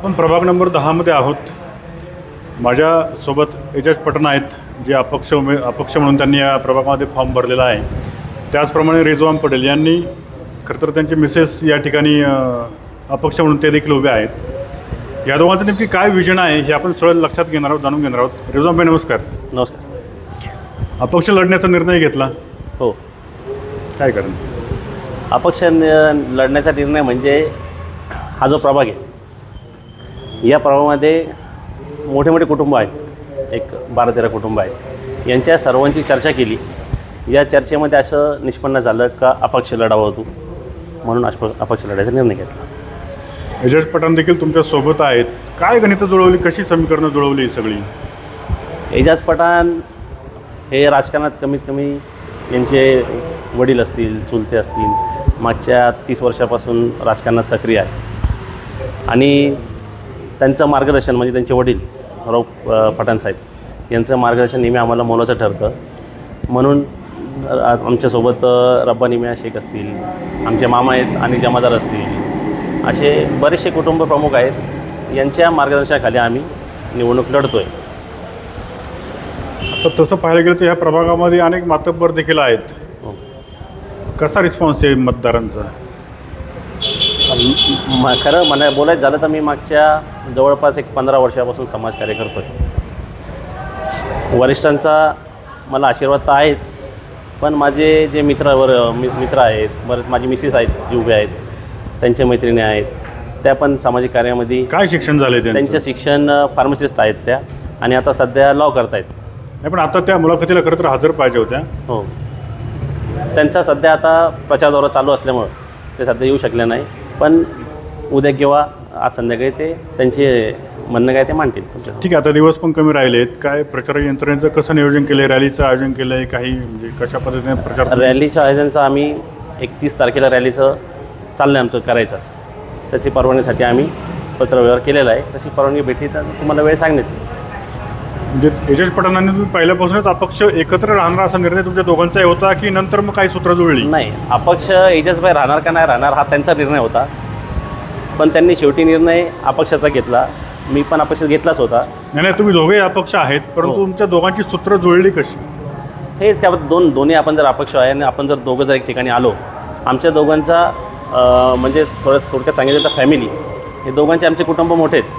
आपण प्रभाग नंबर दहामध्ये आहोत. माझ्यासोबत एजाज पटना आहेत जे अपक्ष उमे अपक्ष म्हणून त्यांनी या प्रभागामध्ये फॉर्म भरलेला आहे. त्याचप्रमाणे रिजवान पटेल यांनी खरं तर त्यांचे मिसेस या ठिकाणी अपक्ष म्हणून ते देखील उभे आहेत. या दोघांचं नेमकी काय विजन आहे हे आपण सगळं लक्षात घेणार आहोत जाणून घेणार आहोत. रिजवान भाई नमस्कार. नमस्कार. अपक्ष लढण्याचा निर्णय घेतला. हो. काय कारण? अपक्ष लढण्याचा निर्णय म्हणजे हा जो प्रभाग आहे या प्रभागामध्ये मोठे मोठे कुटुंब आहेत. एक बारा तेरा कुटुंब आहेत. यांच्या सर्वांची चर्चा केली. या चर्चेमध्ये असं निष्पन्न झालं का अपक्ष लढावा होतो म्हणून अप अपक्ष लढायचा निर्णय घेतला. एजाज पठाण देखील तुमच्यासोबत आहेत. काय गणितं जुळवली? कशी समीकरणं जुळवली सगळी? एजाज पठाण हे राजकारणात कमीत कमी यांचे वडील असतील चुलते असतील मागच्या तीस वर्षापासून राजकारणात सक्रिय आहे आणि त्यांचं मार्गदर्शन म्हणजे त्यांचे वडील राव अ, पठाण साहेब यांचं मार्गदर्शन नेहमी आम्हाला मोलाचं ठरतं. म्हणून आमच्यासोबत अ, रब्बानी मिया शेख असतील आमचे मामा आहेत आणि जमादार असतील असे बरेचसे कुटुंब प्रमुख आहेत. यांच्या मार्गदर्शनाखाली आम्ही निवडणूक लढतो आहे तर तसं पाहायला गेलं तर ह्या प्रभागामध्ये अनेक मातब्बर देखील आहेत. हो. कसा रिस्पॉन्स आहे मतदारांचा? म खरं म्हणा बोलायचं झालं तर मी मागच्या जवळपास एक पंधरा वर्षापासून समाजकार्य करतो आहे वरिष्ठांचा मला आशीर्वाद तर आहेच पण माझे जे मित्रावर मि मित्र आहेत बरेच माझी मिसेस आहेत जे उभे आहेत त्यांच्या मैत्रिणी आहेत त्या पण सामाजिक कार्यामध्ये काय शिक्षण झाले त्यांचं? त्यांचं शिक्षण फार्मसिस्ट आहेत त्या आणि आता सध्या लॉ करतायत. नाही पण आता त्या मुलाखतीला खरं तर हजर पाहिजे होत्या. हो. त्यांचा सध्या आता प्रचार दौरा चालू असल्यामुळं ते सध्या येऊ शकले नाही. पण उद्या किंवा आज संध्याकाळी ते त्यांचे म्हणणं काय ते मांडतील ठीक आहे आता दिवस पण कमी राहिले आहेत काय प्रचार यंत्रणेचं कसं नियोजन केलं आहे रॅलीचं आयोजन केलं आहे काही म्हणजे कशा पद्धतीने प्रचार रॅलीच्या आयोजनचं आम्ही एकतीस तारखेला रॅलीचं चाललं आहे आमचं करायचं. त्याची परवानगीसाठी आम्ही पत्रव्यवहार केलेला आहे. तशी परवानगी भेटली तर तुम्हाला वेळ सांगण्यात येईल. म्हणजे पठाणांनी तुम्ही पहिल्यापासूनच अपक्ष एकत्र राहणार असा निर्णय तुमच्या दोघांचाही होता की नंतर मग काही सूत्र जुळली? नाही अपक्ष एजसबाई राहणार का नाही राहणार हा त्यांचा निर्णय होता. पण त्यांनी शेवटी निर्णय अपक्षाचा घेतला. मी पण अपक्ष घेतलाच होता. नाही नाही तुम्ही दोघेही अपक्ष आहेत परंतु हो. तुमच्या दोघांची सूत्र जुळली कशी? हे त्याबद्दल दोन दोन्ही आपण जर अपक्ष आहे आणि आपण जर दोघं जर एक ठिकाणी आलो आमच्या दोघांचा अं, म्हणजे थोडं थोडक्यात सांगितलं तर फॅमिली हे दोघांचे आमचे कुटुंब मोठे आहेत.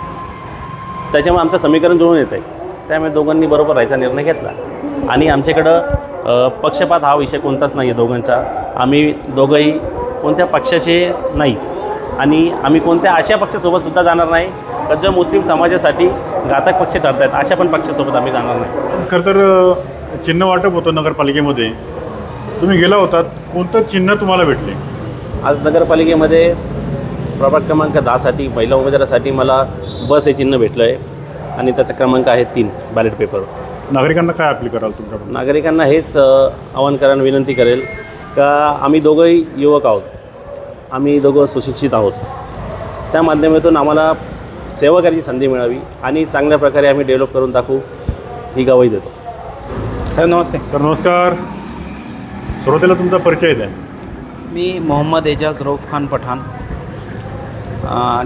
त्याच्यामुळे आमचं समीकरण जुळून येतं आहे त्यामुळे दोघांनी बरोबर राहायचा निर्णय घेतला. आणि आमच्याकडं पक्षपात हा विषय कोणताच नाही आहे दोघांचा. आम्ही दोघंही कोणत्या पक्षाचे नाही. आणि आम्ही कोणत्या अशा पक्षासोबतसुद्धा जाणार नाही का जो मुस्लिम समाजासाठी घातक पक्ष ठरत आहेत अशा पण पक्षासोबत आम्ही जाणार नाही. खरं तर चिन्ह वाटप होतं नगरपालिकेमध्ये. तुम्ही गेला होतात कोणतं चिन्ह तुम्हाला भेटले? आज नगरपालिकेमध्ये प्रभाग क्रमांक दहासाठी महिला उमेदवारासाठी मला बस हे चिन्ह भेटलं आहे आणि त्याचा क्रमांक आहे तीन बॅलेट पेपर नागरिकांना काय अपील कराल तुमच्याकडून नागरिकांना हेच अ, आवाहन करायला विनंती करेल का आम्ही दोघंही युवक आहोत. आम्ही दोघं सुशिक्षित आहोत. त्या माध्यमातून आम्हाला सेवा करायची संधी मिळावी आणि चांगल्या प्रकारे आम्ही डेव्हलप करून दाखवू ही गवाही देतो. सर नमस्ते. सर नमस्कार. सुरुवातीला तुमचा परिचय द्या. मी Mohammed Ejaz Rauf Khan Pathan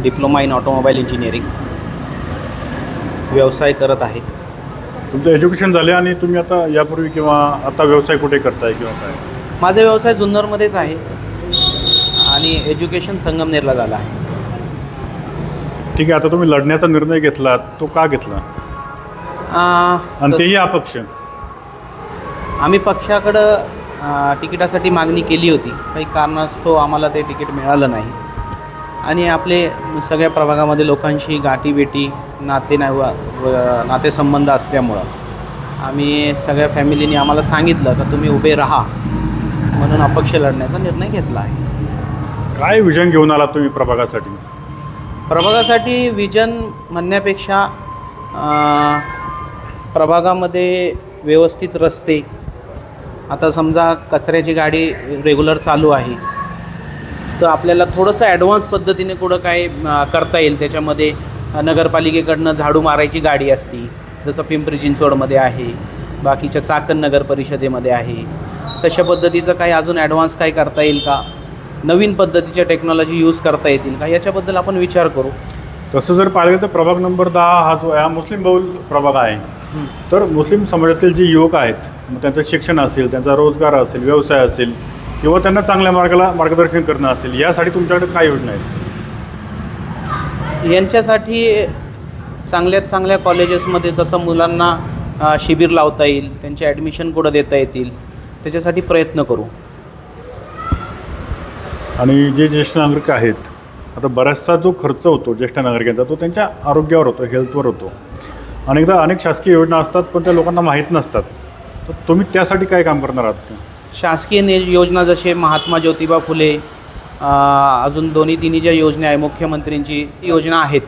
diploma in automobile engineering. व्यवसाय करत आहे. तुमचं एज्युकेशन झाले आणि तुम्ही आता यापूर्वी किंवा आता व्यवसाय कुठे करताय किंवा काय? माझा व्यवसाय जुन्नरमध्येच आहे. आणि एज्युकेशन संगमनेरला झाला आहे. ठीक आहे आता तुम्ही लढण्याचा निर्णय घेतला तो का घेतला? आणि तेही अपक्ष? आम्ही पक्षाकडं अ, तिकिटासाठी मागणी केली होती. काही कारणास्तव आम्हाला ते तिकीट मिळालं नाही. आणि आपले सगळ्या प्रभागामध्ये लोकांशी गाठीभेटी नाते ना नातेसंबंध असल्यामुळं आम्ही सगळ्या फॅमिलीने आम्हाला सांगितलं का तुम्ही उभे राहा. म्हणून अपक्ष लढण्याचा निर्णय घेतला आहे. काय विजन घेऊन आला तुम्ही प्रभागासाठी? प्रभागासाठी विजन म्हणण्यापेक्षा अ, प्रभागामध्ये व्यवस्थित रस्ते. आता समजा कचऱ्याची गाडी रेग्युलर चालू आहे. तर आपल्याला थोडंसं ॲडव्हान्स पद्धतीने कुठं काय करता येईल. त्याच्यामध्ये नगरपालिकेकडनं झाडू मारायची गाडी असती जसं पिंपरी चिंचवडमध्ये आहे बाकीच्या चाकण नगर परिषदेमध्ये आहे. तशा पद्धतीचं काही अजून ॲडव्हान्स काय करता येईल का? नवीन पद्धतीच्या टेक्नॉलॉजी यूज करता येतील का? याच्याबद्दल आपण विचार करू. तसं जर पाहिलं तर प्रभाग नंबर दहा हा जो आहे हा मुस्लिम बहुल प्रभाग आहे. तर मुस्लिम समाजातील जे युवक आहेत मग त्यांचं शिक्षण असेल त्यांचा रोजगार असेल व्यवसाय असेल किंवा त्यांना चांगल्या मार्गाला मार्गदर्शन करणं असेल यासाठी तुमच्याकडे काय योजना आहेत? यांच्यासाठी चांगल्यात चांगल्या कॉलेजेसमध्ये कसं मुलांना शिबिर लावता येईल त्यांचे ॲडमिशन कुठं देता येतील त्याच्यासाठी प्रयत्न करू. आणि जे ज्येष्ठ नागरिक आहेत आता बराचसा जो खर्च होतो ज्येष्ठ नागरिकांचा तो त्यांच्या आरोग्यावर होतो हेल्थवर होतो. अनेकदा अनेक शासकीय योजना असतात पण त्या लोकांना माहीत नसतात. तर तुम्ही त्यासाठी काय काम करणार आहात? शासकीय ने योजना जसे महात्मा ज्योतिबा फुले अजून दोन्ही तिन्ही ज्या योजना आहे मुख्यमंत्र्यांची योजना आहेत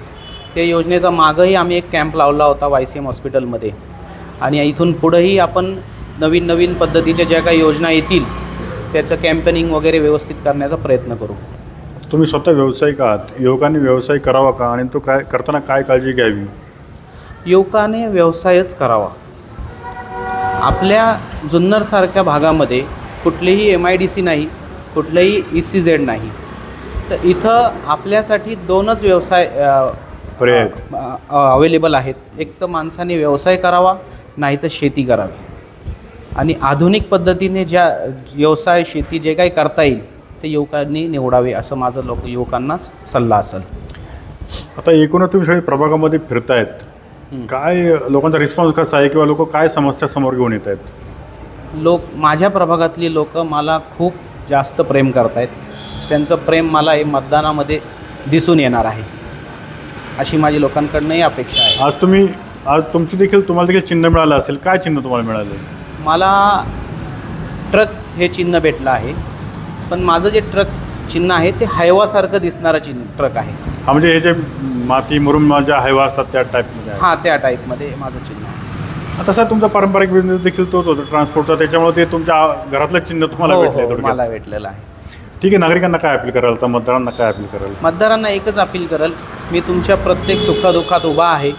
त्या योजनेचा मागंही आम्ही एक कॅम्प लावला होता वाय सी एम हॉस्पिटलमध्ये. आणि इथून पुढंही आपण नवीन नवीन पद्धतीच्या ज्या काही योजना येतील त्याचं कॅम्पेनिंग वगैरे व्यवस्थित करण्याचा प्रयत्न करू. तुम्ही स्वतः व्यावसायिक आहात. युवकांनी व्यवसाय करावा का? आणि तो काय करताना काय काळजी घ्यावी? युवकाने व्यवसायच करावा. आपल्या जुन्नरसारख्या भागामध्ये कुठलीही एम आय डी सी नाही कुठलंही ई सी झेड नाही. तर इथं आपल्यासाठी दोनच व्यवसाय. अवेलेबल आहेत. एक तर माणसाने व्यवसाय करावा नाही तर शेती करावी. आणि आधुनिक पद्धतीने ज्या व्यवसाय शेती जे काही करता येईल ते युवकांनी निवडावे असं माझं लोक युवकांना सल्ला असेल. आता एकूणच तुम्ही सगळे प्रभागामध्ये फिरतायत. काय लोकांचा रिस्पॉन्स कसा आहे किंवा लोक काय समस्या समोर घेऊन येत आहेत? लोक माझ्या प्रभागातली लोक मला खूप जास्त प्रेम करत आहेत त्यांचं प्रेम मला हे मतदानामध्ये दिसून येणार आहे. अशी माझी लोकांकडनंही अपेक्षा आहे. आज तुम्ही आज तुमची देखील तुम्हाला देखील चिन्ह मिळालं असेल. काय चिन्ह तुम्हाला मिळालं? मला ट्रक हे चिन्ह भेटलं आहे. पण माझं जे ट्रक चिन्ह आहे ते हैवासारखं दिसणारं चिन्ह ट्रक आहे. हा म्हणजे हे जे माती मुरुम ज्या हैवा असतात त्या टाईपमध्ये आहे. हां त्या टाईपमध्ये माझं चिन्ह आहे. आता तसा तुमचा पारंपरिक बिझनेस देखील तोच होता ट्रान्सपोर्टचा त्याच्यामुळे ते तुमच्या घरातलं चिन्ह तुम्हाला हो, भेटलंय हो, थोडक्यात. मला भेटलेलं आहे. ठीक आहे नागरिकांना काय अपील कराल? तर मतदारांना काय अपील कराल? मतदारांना एकच अपील करेल मी तुमच्या प्रत्येक सुखदुःखात उभा आहे.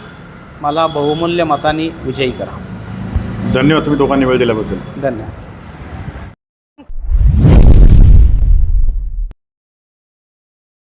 मला बहुमूल्य मताने विजयी करा. धन्यवाद तुम्ही दोघांनी वेळ दिल्याबद्दल. धन्यवाद.